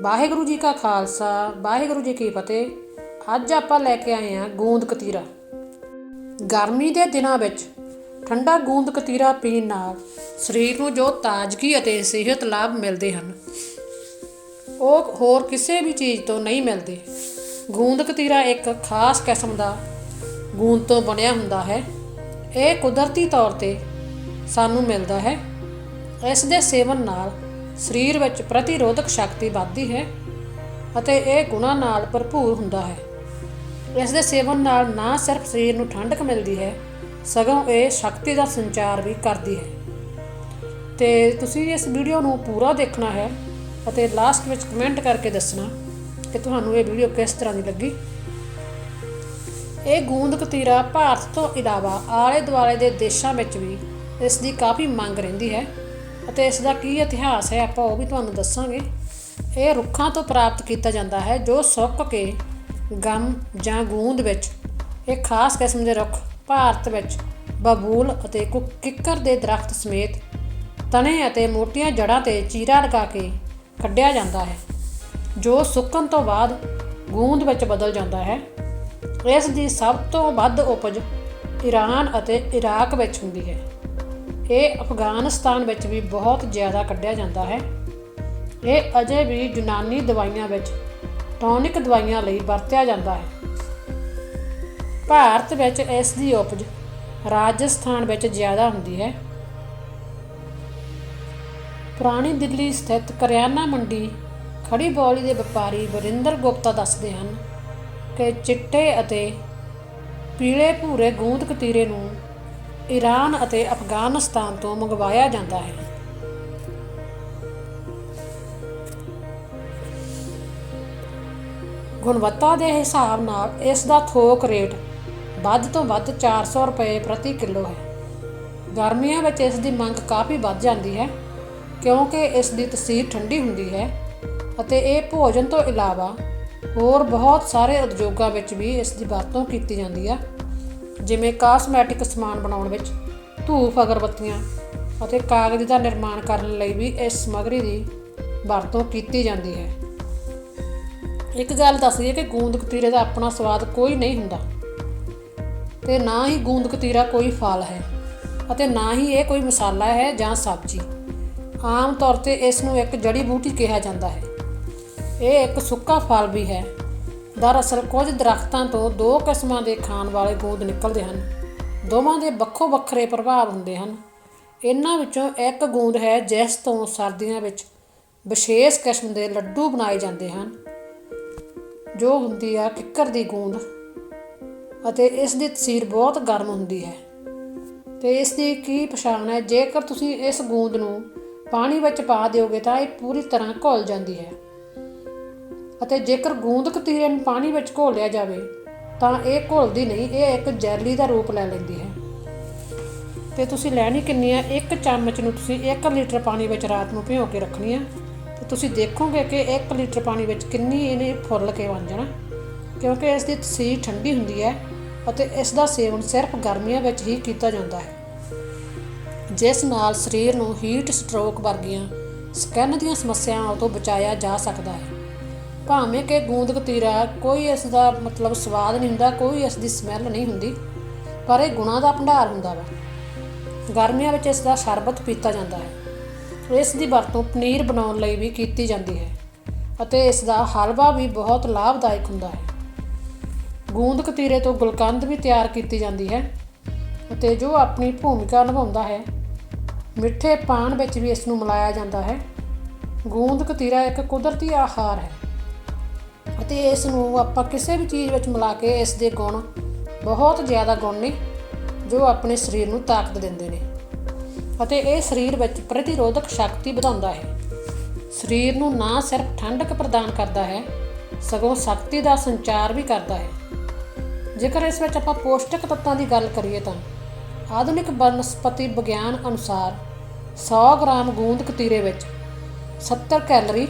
ਵਾਹਿਗੁਰੂ ਜੀ ਕਾ ਖਾਲਸਾ, ਵਾਹਿਗੁਰੂ ਜੀ ਕੀ ਫਤਿਹ। ਅੱਜ ਆਪਾਂ ਲੈ ਕੇ ਆਏ ਹਾਂ ਗੂੰਦ ਕਤੀਰਾ। ਗਰਮੀ ਦੇ ਦਿਨਾਂ ਵਿੱਚ ਠੰਡਾ ਗੂੰਦ ਕਤੀਰਾ ਪੀਣ ਨਾਲ ਸਰੀਰ ਨੂੰ ਜੋ ਤਾਜ਼ਗੀ ਅਤੇ ਸਿਹਤ ਲਾਭ ਮਿਲਦੇ ਹਨ, ਉਹ ਹੋਰ ਕਿਸੇ ਵੀ ਚੀਜ਼ ਤੋਂ ਨਹੀਂ ਮਿਲਦੇ। ਗੂੰਦ ਕਤੀਰਾ ਇੱਕ ਖਾਸ ਕਿਸਮ ਦਾ ਗੂੰਦ ਤੋਂ ਬਣਿਆ ਹੁੰਦਾ ਹੈ। ਇਹ ਕੁਦਰਤੀ ਤੌਰ ਤੇ ਸਾਨੂੰ ਮਿਲਦਾ ਹੈ। ਇਸ ਦੇ ਸੇਵਨ ਨਾਲ ਸਰੀਰ ਵਿੱਚ ਪ੍ਰਤੀਰੋਧਕ ਸ਼ਕਤੀ ਵੱਧਦੀ ਹੈ ਅਤੇ ਇਹ ਗੁਣਾਂ ਨਾਲ ਭਰਪੂਰ ਹੁੰਦਾ ਹੈ। ਇਸ ਦੇ ਸੇਵਨ ਨਾਲ ਨਾ ਸਿਰਫ ਸਰੀਰ ਨੂੰ ਠੰਡਕ ਮਿਲਦੀ ਹੈ, ਸਗੋਂ ਇਹ ਸ਼ਕਤੀ ਦਾ ਸੰਚਾਰ ਵੀ ਕਰਦੀ ਹੈ। ਤੇ ਤੁਸੀਂ ਇਸ ਵੀਡੀਓ ਨੂੰ ਪੂਰਾ ਦੇਖਣਾ ਹੈ ਅਤੇ ਲਾਸਟ ਵਿੱਚ ਕਮੈਂਟ ਕਰਕੇ ਦੱਸਣਾ ਕਿ ਤੁਹਾਨੂੰ ਇਹ ਵੀਡੀਓ ਕਿਸ ਤਰ੍ਹਾਂ ਦੀ ਲੱਗੀ। ਇਹ ਗੂੰਦ ਕਤੀਰਾ ਭਾਰਤ ਤੋਂ ਇਲਾਵਾ ਆਲੇ ਦੁਆਲੇ ਦੇ ਦੇਸ਼ਾਂ ਵਿੱਚ ਵੀ ਇਸ ਦੀ ਕਾਫੀ ਮੰਗ ਰਹਿੰਦੀ ਹੈ। ਅਤੇ ਇਸ ਦਾ ਕੀ ਇਤਿਹਾਸ ਹੈ ਆਪਾਂ ਉਹ ਵੀ ਤੁਹਾਨੂੰ ਦੱਸਾਂਗੇ। ਇਹ ਰੁੱਖਾਂ ਤੋਂ ਪ੍ਰਾਪਤ ਕੀਤਾ ਜਾਂਦਾ ਹੈ ਜੋ ਸੁੱਕ ਕੇ ਗਮ ਜਾਂ ਗੂੰਦ ਵਿੱਚ, ਇਹ ਖਾਸ ਕਿਸਮ ਦੇ ਰੁੱਖ ਭਾਰਤ ਵਿੱਚ, ਬਬੂਲ ਅਤੇ ਕੁ- ਕਿੱਕਰ ਦੇ ਦਰਖਤ ਸਮੇਤ ਤਣੇ ਅਤੇ ਮੋਟੀਆਂ ਜੜ੍ਹਾਂ ਤੇ ਚੀਰਾ ਲਗਾ ਕੇ ਕੱਢਿਆ ਜਾਂਦਾ ਹੈ, ਜੋ ਸੁੱਕਣ ਤੋਂ ਬਾਅਦ ਗੂੰਦ ਵਿੱਚ ਬਦਲ ਜਾਂਦਾ ਹੈ। ਇਸ ਦੀ ਸਭ ਤੋਂ ਵੱਧ ਉਪਜ ਈਰਾਨ ਅਤੇ ਇਰਾਕ ਵਿੱਚ ਹੁੰਦੀ ਹੈ। ਇਹ ਅਫਗਾਨਿਸਤਾਨ ਵਿੱਚ ਵੀ ਬਹੁਤ ਜ਼ਿਆਦਾ ਕੱਢਿਆ ਜਾਂਦਾ ਹੈ। ਇਹ ਅਜੇ ਵੀ ਯੂਨਾਨੀ ਦਵਾਈਆਂ ਵਿੱਚ ਟੌਨਿਕ ਦਵਾਈਆਂ ਲਈ ਵਰਤਿਆ ਜਾਂਦਾ ਹੈ। ਭਾਰਤ ਵਿੱਚ ਇਸ ਦੀ ਉਪਜ ਰਾਜਸਥਾਨ ਵਿੱਚ ਜ਼ਿਆਦਾ ਹੁੰਦੀ ਹੈ। ਪੁਰਾਣੀ ਦਿੱਲੀ ਸਥਿਤ ਕਰਿਆਨਾ ਮੰਡੀ ਖੜੀ ਬੌਲੀ ਦੇ ਵਪਾਰੀ ਵਰਿੰਦਰ ਗੁਪਤਾ ਦੱਸਦੇ ਹਨ ਕਿ ਚਿੱਟੇ ਅਤੇ ਪੀਲੇ ਭੂਰੇ ਗੂੰਦ ਕਤੀਰੇ ਨੂੰ ਈਰਾਨ ਅਤੇ ਅਫਗਾਨਿਸਤਾਨ ਤੋਂ ਮੰਗਵਾਇਆ ਜਾਂਦਾ ਹੈ। ਗੁਣਵੱਤਾ ਦੇ ਹਿਸਾਬ ਨਾਲ ਇਸ ਦਾ ਥੋਕ ਰੇਟ ਵੱਧ ਤੋਂ ਵੱਧ 400 ਰੁਪਏ ਪ੍ਰਤੀ ਕਿਲੋ ਹੈ। ਗਰਮੀਆਂ ਵਿੱਚ ਇਸ ਦੀ ਮੰਗ ਕਾਫੀ ਵੱਧ ਜਾਂਦੀ ਹੈ, ਕਿਉਂਕਿ ਇਸ ਦੀ ਤਸੀਰ ਠੰਡੀ ਹੁੰਦੀ ਹੈ ਅਤੇ ਇਹ ਭੋਜਨ ਤੋਂ ਇਲਾਵਾ ਹੋਰ ਬਹੁਤ ਸਾਰੇ ਉਦਯੋਗਾਂ ਵਿੱਚ ਵੀ ਇਸ ਦੀ ਵਰਤੋਂ ਕੀਤੀ ਜਾਂਦੀ ਹੈ ਜਿਵੇਂ ਕਾਸਮੈਟਿਕ ਸਮਾਨ ਬਣਾਉਣ ਵਿੱਚ, ਧੂਫ ਅਗਰਬੱਤੀਆਂ ਅਤੇ ਕਾਗਜ਼ ਦਾ ਨਿਰਮਾਣ ਕਰਨ ਲਈ ਵੀ ਇਸ ਸਮੱਗਰੀ ਦੀ ਵਰਤੋਂ ਕੀਤੀ ਜਾਂਦੀ ਹੈ। ਇੱਕ ਗੱਲ ਦੱਸ ਦਈਏ ਕਿ ਗੂੰਦ ਕਤੀਰੇ ਦਾ ਆਪਣਾ ਸਵਾਦ ਕੋਈ ਨਹੀਂ ਹੁੰਦਾ। ਤੇ ਨਾ ਹੀ ਗੂੰਦ ਕਤੀਰਾ ਕੋਈ ਫਲ ਹੈ ਅਤੇ ਨਾ ਹੀ ਇਹ ਕੋਈ ਮਸਾਲਾ ਹੈ ਜਾਂ ਸਬਜ਼ੀ। ਆਮ ਤੌਰ ਤੇ ਇਸ ਨੂੰ ਇੱਕ ਜੜੀ ਬੂਟੀ ਕਿਹਾ ਜਾਂਦਾ ਹੈ। ਇਹ ਇੱਕ ਸੁੱਕਾ ਫਲ ਵੀ ਹੈ ਦਰਅਸਲ ਕੁਝ ਦਰਖਤਾਂ ਤੋਂ ਦੋ ਕਿਸਮਾਂ ਦੇ ਖਾਣ ਵਾਲੇ ਗੂੰਦ ਨਿਕਲਦੇ ਹਨ। ਦੋਵਾਂ ਦੇ ਵੱਖੋ ਵੱਖਰੇ ਪ੍ਰਭਾਵ ਹੁੰਦੇ ਹਨ। ਇਹਨਾਂ ਵਿੱਚੋਂ ਇੱਕ ਗੂੰਦ ਹੈ ਜਿਸ ਤੋਂ ਸਰਦੀਆਂ ਵਿੱਚ ਵਿਸ਼ੇਸ਼ ਕਿਸਮ ਦੇ ਲੱਡੂ ਬਣਾਏ ਜਾਂਦੇ ਹਨ, ਜੋ ਹੁੰਦੀ ਆ ਕਿੱਕਰ ਦੀ ਗੂੰਦ ਅਤੇ ਇਸ ਦੀ ਤਸੀਰ ਬਹੁਤ ਗਰਮ ਹੁੰਦੀ ਹੈ। ਤੇ ਇਸ ਦੀ ਕੀ ਪਛਾਣ ਹੈ? ਜੇਕਰ ਤੁਸੀਂ ਇਸ ਗੂੰਦ ਨੂੰ ਪਾਣੀ ਵਿੱਚ ਪਾ ਦਿਓਗੇ ਤਾਂ ਇਹ ਪੂਰੀ ਤਰ੍ਹਾਂ ਘੁਲ ਜਾਂਦੀ ਹੈ। ਅਤੇ ਜੇਕਰ ਗੂੰਦ ਕਤੀਰੇ ਨੂੰ ਪਾਣੀ ਵਿੱਚ ਘੋਲਿਆ ਜਾਵੇ, ਤਾਂ ਇਹ ਘੋਲਦੀ ਨਹੀਂ, ਇਹ ਇੱਕ ਜੈਲੀ ਦਾ ਰੂਪ ਲੈ ਲੈਂਦੀ ਹੈ। ਤੇ ਤੁਸੀਂ ਲੈਣੀ ਕਿੰਨੀ ਹੈ? ਇੱਕ ਚਮਚ ਨੂੰ ਤੁਸੀਂ 1 ਲੀਟਰ ਪਾਣੀ ਵਿੱਚ ਰਾਤ ਨੂੰ ਭਿਓ ਕੇ ਰੱਖਣੀ ਹੈ। ਤੇ ਤੁਸੀਂ ਦੇਖੋਗੇ ਕਿ 1 ਲੀਟਰ ਪਾਣੀ ਵਿੱਚ ਕਿੰਨੀ ਇਹਨੇ ਫੁੱਲ ਕੇ ਬਣ ਜਾਣਾ, ਕਿਉਂਕਿ ਇਸ ਦੀ ਤਸੀਰ ਠੰਡੀ ਹੁੰਦੀ ਹੈ ਅਤੇ ਇਸ ਦਾ ਸੇਵਨ ਸਿਰਫ ਗਰਮੀਆਂ ਵਿੱਚ ਹੀ ਕੀਤਾ ਜਾਂਦਾ ਹੈ। ਜਿਸ ਨਾਲ ਸਰੀਰ ਨੂੰ ਹੀਟ ਸਟ੍ਰੋਕ ਵਰਗੀਆਂ ਸਕਿਨ ਦੀਆਂ ਸਮੱਸਿਆਵਾਂ ਤੋਂ ਬਚਾਇਆ ਜਾ ਸਕਦਾ ਹੈ। ਭਾਵੇਂ ਕਿ ਗੂੰਦ ਕਤੀਰਾ ਕੋਈ ਇਸ ਦਾ ਮਤਲਬ ਸਵਾਦ ਨਹੀਂ ਹੁੰਦਾ, ਕੋਈ ਇਸ ਦੀ ਸਮੈਲ ਨਹੀਂ ਹੁੰਦੀ, ਪਰ ਇਹ ਗੁਣਾਂ ਦਾ ਭੰਡਾਰ ਹੁੰਦਾ ਵਾ। ਗਰਮੀਆਂ ਵਿੱਚ ਇਸ ਦਾ ਸ਼ਰਬਤ ਪੀਤਾ ਜਾਂਦਾ ਹੈ। ਇਸ ਦੀ ਵਰਤੋਂ ਪਨੀਰ ਬਣਾਉਣ ਲਈ ਵੀ ਕੀਤੀ ਜਾਂਦੀ ਹੈ ਅਤੇ ਇਸ ਦਾ ਹਲਵਾ ਵੀ ਬਹੁਤ ਲਾਭਦਾਇਕ ਹੁੰਦਾ ਹੈ। ਗੂੰਦ ਕਤੀਰੇ ਤੋਂ ਗੁਲਕੰਦ ਵੀ ਤਿਆਰ ਕੀਤੀ ਜਾਂਦੀ ਹੈ ਅਤੇ ਜੋ ਆਪਣੀ ਭੂਮਿਕਾ ਨਿਭਾਉਂਦਾ ਹੈ, ਮਿੱਠੇ ਪਾਨ ਵਿੱਚ ਵੀ ਇਸ ਨੂੰ ਮਿਲਾਇਆ ਜਾਂਦਾ ਹੈ। ਗੂੰਦ ਕਤੀਰਾ ਇੱਕ ਕੁਦਰਤੀ ਆਹਾਰ ਹੈ। ਅਤੇ ਇਸ ਨੂੰ ਆਪਾਂ ਕਿਸੇ ਵੀ ਚੀਜ਼ ਵਿੱਚ ਮਿਲਾ ਕੇ ਇਸ ਦੇ ਗੁਣ ਬਹੁਤ ਜ਼ਿਆਦਾ ਗੁਣ ਨੇ, ਜੋ ਆਪਣੇ ਸਰੀਰ ਨੂੰ ਤਾਕਤ ਦਿੰਦੇ ਨੇ। ਅਤੇ ਇਹ ਸਰੀਰ ਵਿੱਚ ਪ੍ਰਤੀਰੋਧਕ ਸ਼ਕਤੀ ਵਧਾਉਂਦਾ ਹੈ। ਸਰੀਰ ਨੂੰ ਨਾ ਸਿਰਫ ਠੰਡਕ ਪ੍ਰਦਾਨ ਕਰਦਾ ਹੈ, ਸਗੋਂ ਸ਼ਕਤੀ ਦਾ ਸੰਚਾਰ ਵੀ ਕਰਦਾ ਹੈ। ਜੇਕਰ ਇਸ ਵਿੱਚ ਆਪਾਂ ਪੌਸ਼ਟਿਕ ਤੱਤਾਂ ਦੀ ਗੱਲ ਕਰੀਏ ਤਾਂ ਆਧੁਨਿਕ ਬਨਸਪਤੀ ਵਿਗਿਆਨ ਅਨੁਸਾਰ 100 ਗ੍ਰਾਮ ਗੂੰਦ ਕਤੀਰੇ ਵਿੱਚ 70 ਕੈਲਰੀ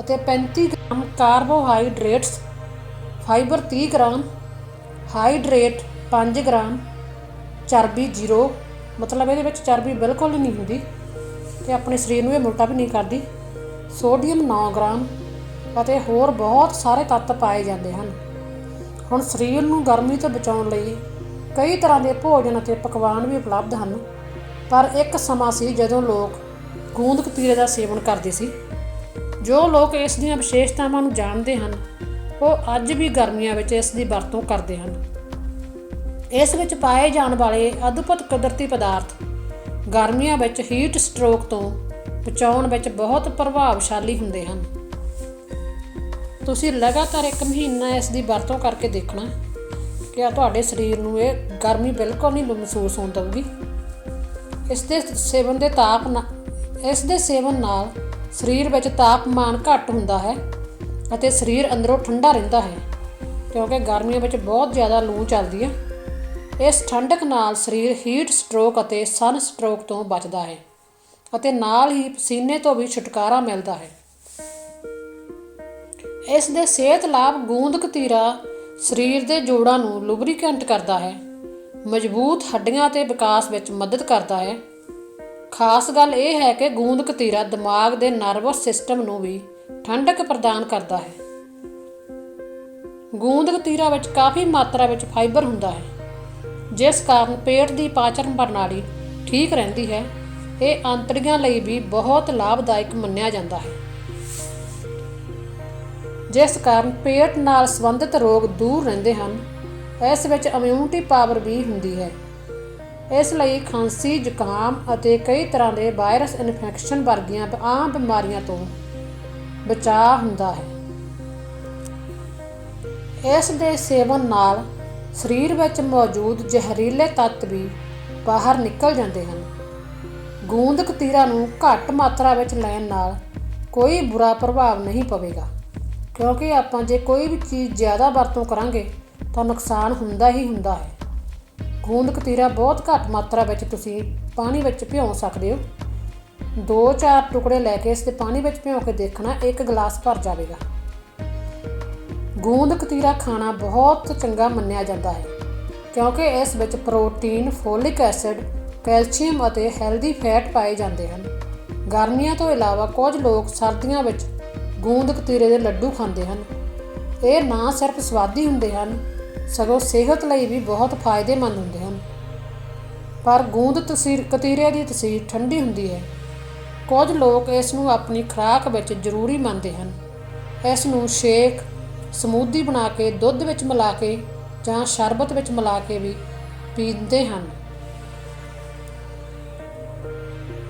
ਅਤੇ 35 gram carbohydrates, fibre 30 gram, hydrate 5 gram, ਚਰਬੀ ਜ਼ੀਰੋ, ਮਤਲਬ ਇਹਦੇ ਵਿੱਚ ਚਰਬੀ ਬਿਲਕੁਲ ਹੀ ਨਹੀਂ ਹੁੰਦੀ ਤੇ ਆਪਣੇ ਸਰੀਰ ਨੂੰ ਇਹ ਮੋਟਾ ਵੀ ਨਹੀਂ ਕਰਦੀ। ਸੋਡੀਅਮ 9 ਗ੍ਰਾਮ ਅਤੇ ਹੋਰ ਬਹੁਤ ਸਾਰੇ ਤੱਤ ਪਾਏ ਜਾਂਦੇ ਹਨ। ਹੁਣ ਸਰੀਰ ਨੂੰ ਗਰਮੀ ਤੋਂ ਬਚਾਉਣ ਲਈ ਕਈ ਤਰ੍ਹਾਂ ਦੇ ਭੋਜਨ ਅਤੇ ਪਕਵਾਨ ਵੀ ਉਪਲਬਧ ਹਨ, ਪਰ ਇੱਕ ਸਮਾਂ ਸੀ ਜਦੋਂ ਲੋਕ ਗੂੰਦ ਕਤੀਰੇ ਦਾ ਸੇਵਨ ਕਰਦੇ ਸੀ। ਜੋ ਲੋਕ ਇਸ ਦੀਆਂ ਵਿਸ਼ੇਸ਼ਤਾਵਾਂ ਨੂੰ ਜਾਣਦੇ ਹਨ, ਉਹ ਅੱਜ ਵੀ ਗਰਮੀਆਂ ਵਿੱਚ ਇਸ ਦੀ ਵਰਤੋਂ ਕਰਦੇ ਹਨ। ਇਸ ਵਿੱਚ ਪਾਏ ਜਾਣ ਵਾਲੇ ਅਦਭੁਤ ਕੁਦਰਤੀ ਪਦਾਰਥ ਗਰਮੀਆਂ ਵਿੱਚ ਹੀਟ ਸਟ੍ਰੋਕ ਤੋਂ ਬਚਾਉਣ ਵਿੱਚ ਬਹੁਤ ਪ੍ਰਭਾਵਸ਼ਾਲੀ ਹੁੰਦੇ ਹਨ। ਤੁਸੀਂ ਲਗਾਤਾਰ ਇੱਕ ਮਹੀਨਾ ਇਸ ਦੀ ਵਰਤੋਂ ਕਰਕੇ ਦੇਖਣਾ ਕਿ ਆ ਤੁਹਾਡੇ ਸਰੀਰ ਨੂੰ ਇਹ ਗਰਮੀ ਬਿਲਕੁਲ ਨਹੀਂ ਮਹਿਸੂਸ ਹੋਣ ਦਊਗੀ? ਇਸ ਦੇ ਸੇਵਨ ਦੇ ਤਾਪ ਇਸ ਦੇ ਸੇਵਨ ਨਾਲ ਸਰੀਰ ਵਿੱਚ ਤਾਪਮਾਨ ਘੱਟ ਹੁੰਦਾ ਹੈ ਅਤੇ ਸਰੀਰ ਅੰਦਰੋਂ ਠੰਡਾ ਰਹਿੰਦਾ ਹੈ, ਕਿਉਂਕਿ ਗਰਮੀਆਂ ਵਿੱਚ ਬਹੁਤ ਜ਼ਿਆਦਾ ਲੂ ਚੱਲਦੀ ਹੈ। ਇਸ ਠੰਡਕ ਨਾਲ ਸਰੀਰ ਹੀਟ ਸਟ੍ਰੋਕ ਅਤੇ ਸਨ ਸਟ੍ਰੋਕ ਤੋਂ ਬਚਦਾ ਹੈ ਅਤੇ ਨਾਲ ਹੀ ਪਸੀਨੇ ਤੋਂ ਵੀ ਛੁਟਕਾਰਾ ਮਿਲਦਾ ਹੈ। ਇਸ ਦੇ ਸਿਹਤ ਲਾਭ ਗੂੰਦ ਕਤੀਰਾ ਸਰੀਰ ਦੇ ਜੋੜਾਂ ਨੂੰ ਲੁਬਰੀਕੈਂਟ ਕਰਦਾ ਹੈ, ਮਜ਼ਬੂਤ ਹੱਡੀਆਂ ਅਤੇ ਵਿਕਾਸ ਵਿੱਚ ਮਦਦ ਕਰਦਾ ਹੈ ਖਾਸ ਗੱਲ ਇਹ ਹੈ ਕਿ ਗੂੰਦ ਕਤੀਰਾ ਦਿਮਾਗ ਦੇ ਨਰਵਸ ਸਿਸਟਮ ਨੂੰ ਵੀ ਠੰਡਕ ਪ੍ਰਦਾਨ ਕਰਦਾ ਹੈ। ਗੂੰਦ ਕਤੀਰਾ ਵਿੱਚ ਕਾਫੀ ਮਾਤਰਾ ਵਿੱਚ ਫਾਈਬਰ ਹੁੰਦਾ ਹੈ। ਜਿਸ ਕਾਰਨ ਪੇਟ ਦੀ ਪਾਚਨ ਪ੍ਰਣਾਲੀ ਠੀਕ ਰਹਿੰਦੀ ਹੈ। ਇਹ ਅੰਤੜੀਆਂ ਲਈ ਵੀ ਬਹੁਤ ਲਾਭਦਾਇਕ ਮੰਨਿਆ ਜਾਂਦਾ ਹੈ। ਜਿਸ ਕਾਰਨ ਪੇਟ ਨਾਲ ਸੰਬੰਧਿਤ ਰੋਗ ਦੂਰ ਰਹਿੰਦੇ ਹਨ। ਇਸ ਵਿੱਚ ਇਮਿਊਨਿਟੀ ਪਾਵਰ ਵੀ ਹੁੰਦੀ ਹੈ। ਇਸ ਲਈ ਖਾਂਸੀ, ਜ਼ੁਕਾਮ ਅਤੇ ਕਈ ਤਰ੍ਹਾਂ ਦੇ ਵਾਇਰਸ ਇਨਫੈਕਸ਼ਨ ਵਰਗੀਆਂ ਆਮ ਬਿਮਾਰੀਆਂ ਤੋਂ ਬਚਾਅ ਹੁੰਦਾ ਹੈ। ਇਸ ਦੇ ਸੇਵਨ ਨਾਲ ਸਰੀਰ ਵਿੱਚ ਮੌਜੂਦ ਜ਼ਹਿਰੀਲੇ ਤੱਤ ਵੀ ਬਾਹਰ ਨਿਕਲ ਜਾਂਦੇ ਹਨ। ਗੂੰਦ ਕਤੀਰਾ ਨੂੰ ਘੱਟ ਮਾਤਰਾ ਵਿੱਚ ਲੈਣ ਨਾਲ ਕੋਈ ਬੁਰਾ ਪ੍ਰਭਾਵ ਨਹੀਂ ਪਵੇਗਾ, ਕਿਉਂਕਿ ਆਪਾਂ ਜੇ ਕੋਈ ਵੀ ਚੀਜ਼ ਜ਼ਿਆਦਾ ਵਰਤੋਂ ਕਰਾਂਗੇ ਤਾਂ ਨੁਕਸਾਨ ਹੁੰਦਾ ਹੀ ਹੁੰਦਾ ਹੈ। ਗੂੰਦ ਕਤੀਰਾ ਬਹੁਤ ਘੱਟ ਮਾਤਰਾ ਵਿੱਚ ਤੁਸੀਂ ਪਾਣੀ ਵਿੱਚ ਭਿਓ ਸਕਦੇ ਹੋ। ਦੋ ਚਾਰ ਟੁਕੜੇ ਲੈ ਕੇ ਇਸ ਦੇ ਪਾਣੀ ਵਿੱਚ ਭਿਓ ਕੇ ਦੇਖਣਾ, ਇੱਕ ਗਲਾਸ ਭਰ ਜਾਵੇਗਾ। ਗੂੰਦ ਕਤੀਰਾ ਖਾਣਾ ਬਹੁਤ ਚੰਗਾ ਮੰਨਿਆ ਜਾਂਦਾ ਹੈ, ਕਿਉਂਕਿ ਇਸ ਵਿੱਚ ਪ੍ਰੋਟੀਨ, ਫੋਲਿਕ ਐਸਿਡ, ਕੈਲਸ਼ੀਅਮ ਅਤੇ ਹੈਲਦੀ ਫੈਟ ਪਾਏ ਜਾਂਦੇ ਹਨ। ਗਰਮੀਆਂ ਤੋਂ ਇਲਾਵਾ ਕੁਝ ਲੋਕ ਸਰਦੀਆਂ ਵਿੱਚ ਗੂੰਦ ਕਤੀਰੇ ਦੇ ਲੱਡੂ ਖਾਂਦੇ ਹਨ। ਇਹ ਨਾ ਸਿਰਫ ਸਵਾਦੀ ਹੁੰਦੇ ਹਨ ਸਗੋਂ ਸਿਹਤ ਲਈ ਵੀ ਬਹੁਤ ਫਾਇਦੇਮੰਦ ਹੁੰਦੇ ਹਨ। ਪਰ ਗੂੰਦ ਤਸੀਰ, ਕਤੀਰੇ ਦੀ ਤਸੀਰ ਠੰਡੀ ਹੁੰਦੀ ਹੈ। ਕੁਝ ਲੋਕ ਇਸ ਨੂੰ ਆਪਣੀ ਖੁਰਾਕ ਵਿੱਚ ਜ਼ਰੂਰੀ ਮੰਨਦੇ ਹਨ। ਇਸ ਨੂੰ ਸ਼ੇਕ, ਸਮੂਦੀ ਬਣਾ ਕੇ, ਦੁੱਧ ਵਿੱਚ ਮਿਲਾ ਕੇ ਜਾਂ ਸ਼ਰਬਤ ਵਿੱਚ ਮਿਲਾ ਕੇ ਵੀ ਪੀਂਦੇ ਹਨ।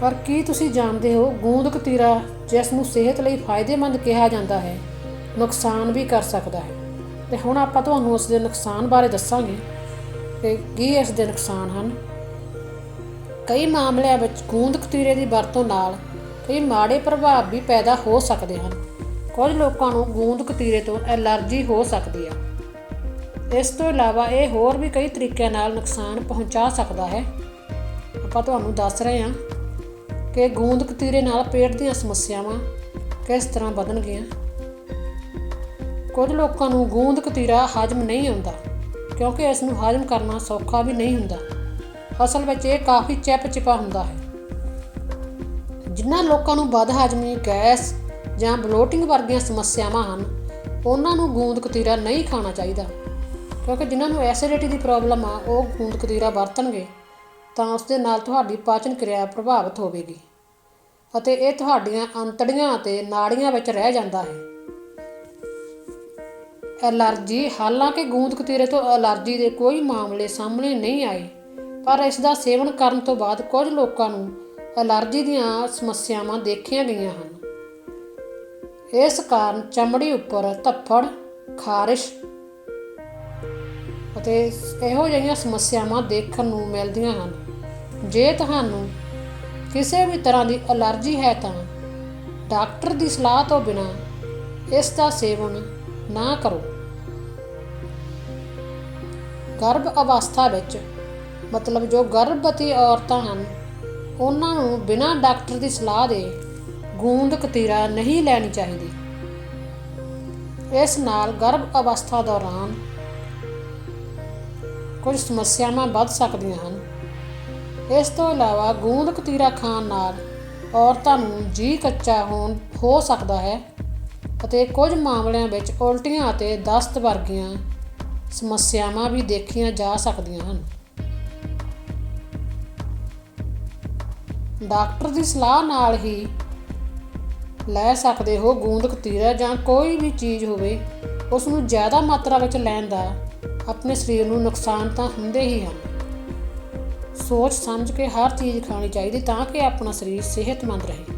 ਪਰ ਕੀ ਤੁਸੀਂ ਜਾਣਦੇ ਹੋ ਗੂੰਦ ਕਤੀਰਾ ਜਿਸ ਨੂੰ ਸਿਹਤ ਲਈ ਫਾਇਦੇਮੰਦ ਕਿਹਾ ਜਾਂਦਾ ਹੈ, ਨੁਕਸਾਨ ਵੀ ਕਰ ਸਕਦਾ ਹੈ? ਤੇ ਹੁਣ ਆਪਾਂ ਤੁਹਾਨੂੰ ਉਸ ਦੇ ਨੁਕਸਾਨ ਬਾਰੇ ਦੱਸਾਂਗੇ ਕਿ ਕੀ ਇਸ ਦੇ ਨੁਕਸਾਨ ਹਨ। ਕਈ ਮਾਮਲਿਆਂ ਵਿੱਚ ਗੂੰਦ ਕਤੀਰੇ ਦੀ ਵਰਤੋਂ ਨਾਲ ਕਈ ਮਾੜੇ ਪ੍ਰਭਾਵ ਵੀ ਪੈਦਾ ਹੋ ਸਕਦੇ ਹਨ। ਕੁਝ ਲੋਕਾਂ ਨੂੰ ਗੂੰਦ ਕਤੀਰੇ ਤੋਂ ਐਲਰਜੀ ਹੋ ਸਕਦੀ ਹੈ ਇਸ ਤੋਂ ਇਲਾਵਾ ਇਹ ਹੋਰ ਵੀ ਕਈ ਤਰੀਕਿਆਂ ਨਾਲ ਨੁਕਸਾਨ ਪਹੁੰਚਾ ਸਕਦਾ ਹੈ। ਆਪਾਂ ਤੁਹਾਨੂੰ ਦੱਸ ਰਹੇ ਹਾਂ ਕਿ ਗੂੰਦ ਕਤੀਰੇ ਨਾਲ ਪੇਟ ਦੀਆਂ ਸਮੱਸਿਆਵਾਂ ਕਿਸ ਤਰ੍ਹਾਂ ਵਧਣਗੀਆਂ ਕੁਝ ਲੋਕਾਂ ਨੂੰ ਗੂੰਦ ਕਤੀਰਾ ਹਜਮ ਨਹੀਂ ਆਉਂਦਾ, ਕਿਉਂਕਿ ਇਸ ਨੂੰ ਹਜਮ ਕਰਨਾ ਸੌਖਾ ਵੀ ਨਹੀਂ ਹੁੰਦਾ। ਅਸਲ ਵਿੱਚ ਇਹ ਕਾਫੀ ਚਿਪਚਿਪਾ ਹੁੰਦਾ ਹੈ। ਜਿਨ੍ਹਾਂ ਲੋਕਾਂ ਨੂੰ ਬਦ ਹਜਮੀ ਗੈਸ ਜਾਂ ਬਲੋਟਿੰਗ ਵਰਗੀਆਂ ਸਮੱਸਿਆਵਾਂ ਹਨ, ਉਹਨਾਂ ਨੂੰ ਗੂੰਦ ਕਤੀਰਾ ਨਹੀਂ ਖਾਣਾ ਚਾਹੀਦਾ, ਕਿਉਂਕਿ ਜਿਨ੍ਹਾਂ ਨੂੰ ਐਸਿਡਿਟੀ ਦੀ ਪ੍ਰੋਬਲਮ ਆ, ਉਹ ਗੂੰਦ ਕਤੀਰਾ ਵਰਤਣਗੇ, ਤਾਂ ਉਸ ਦੇ ਨਾਲ ਤੁਹਾਡੀ ਪਾਚਨ ਕਿਰਿਆ ਪ੍ਰਭਾਵਿਤ ਹੋਵੇਗੀ ਅਤੇ ਇਹ ਤੁਹਾਡੀਆਂ ਅੰਤੜੀਆਂ ਅਤੇ ਨਾੜੀਆਂ ਵਿੱਚ ਰਹਿ ਜਾਂਦਾ ਹੈ। ਐਲਰਜੀ? ਹਾਲਾਂਕਿ ਗੂੰਦ ਕਤੀਰੇ ਤੋਂ ਐਲਰਜੀ ਦੇ ਕੋਈ ਮਾਮਲੇ ਸਾਹਮਣੇ ਨਹੀਂ ਆਏ, ਪਰ ਇਸ ਦਾ ਸੇਵਨ ਕਰਨ ਤੋਂ ਬਾਅਦ ਕੁਝ ਲੋਕਾਂ ਨੂੰ ਐਲਰਜੀ ਦੀਆਂ ਸਮੱਸਿਆਵਾਂ ਦੇਖੀਆਂ ਗਈਆਂ ਹਨ। ਇਸ ਕਾਰਨ ਚਮੜੀ ਉੱਪਰ ਧੱਫੜ, ਖਾਰਿਸ਼ ਅਤੇ ਇਹੋ ਜਿਹੀਆਂ ਸਮੱਸਿਆਵਾਂ ਦੇਖਣ ਨੂੰ ਮਿਲਦੀਆਂ ਹਨ। ਜੇ ਤੁਹਾਨੂੰ ਕਿਸੇ ਵੀ ਤਰ੍ਹਾਂ ਦੀ ਅਲਰਜੀ ਹੈ ਤਾਂ ਡਾਕਟਰ ਦੀ ਸਲਾਹ ਤੋਂ ਬਿਨਾ ਇਸ ਦਾ ਸੇਵਨ ਨਾ ਕਰੋ। ਗਰਭ ਅਵਸਥਾ ਵਿੱਚ ਮਤਲਬ ਜੋ ਗਰਭਵਤੀ ਔਰਤਾਂ ਹਨ, ਉਹਨਾਂ ਨੂੰ ਬਿਨਾਂ ਡਾਕਟਰ ਦੀ ਸਲਾਹ ਦੇ ਗੂੰਦ ਕਤੀਰਾ ਨਹੀਂ ਲੈਣੀ ਚਾਹੀਦੀ। ਇਸ ਨਾਲ ਗਰਭ ਅਵਸਥਾ ਦੌਰਾਨ ਕੁਝ ਸਮੱਸਿਆਵਾਂ ਵੱਧ ਸਕਦੀਆਂ ਹਨ। ਇਸ ਤੋਂ ਇਲਾਵਾ ਗੂੰਦ ਕਤੀਰਾ ਖਾਣ ਨਾਲ ਔਰਤਾਂ ਨੂੰ ਜੀ ਕੱਚਾ ਹੋਣ, ਹੋ ਸਕਦਾ ਹੈ। ਅਤੇ ਕੁਝ ਮਾਮਲਿਆਂ ਵਿੱਚ ਉਲਟੀਆਂ ਅਤੇ ਦਸਤ ਵਰਗੀਆਂ ਸਮੱਸਿਆਵਾਂ ਵੀ ਦੇਖੀਆਂ ਜਾ ਸਕਦੀਆਂ ਹਨ। ਡਾਕਟਰ ਦੀ ਸਲਾਹ ਨਾਲ ਹੀ ਲੈ ਸਕਦੇ ਹੋ ਗੂੰਦ ਕਤੀਰਾ ਜਾਂ ਕੋਈ ਵੀ ਚੀਜ਼ ਹੋਵੇ, ਉਸ ਨੂੰ ਜ਼ਿਆਦਾ ਮਾਤਰਾ ਵਿੱਚ ਲੈਣ ਦਾ ਆਪਣੇ ਸਰੀਰ ਨੂੰ ਨੁਕਸਾਨ ਤਾਂ ਹੁੰਦੇ ਹੀ ਹਨ। ਸੋਚ ਸਮਝ ਕੇ ਹਰ ਚੀਜ਼ ਖਾਣੀ ਚਾਹੀਦੀ ਤਾਂ ਕਿ ਆਪਣਾ ਸਰੀਰ ਸਿਹਤਮੰਦ ਰਹੇ।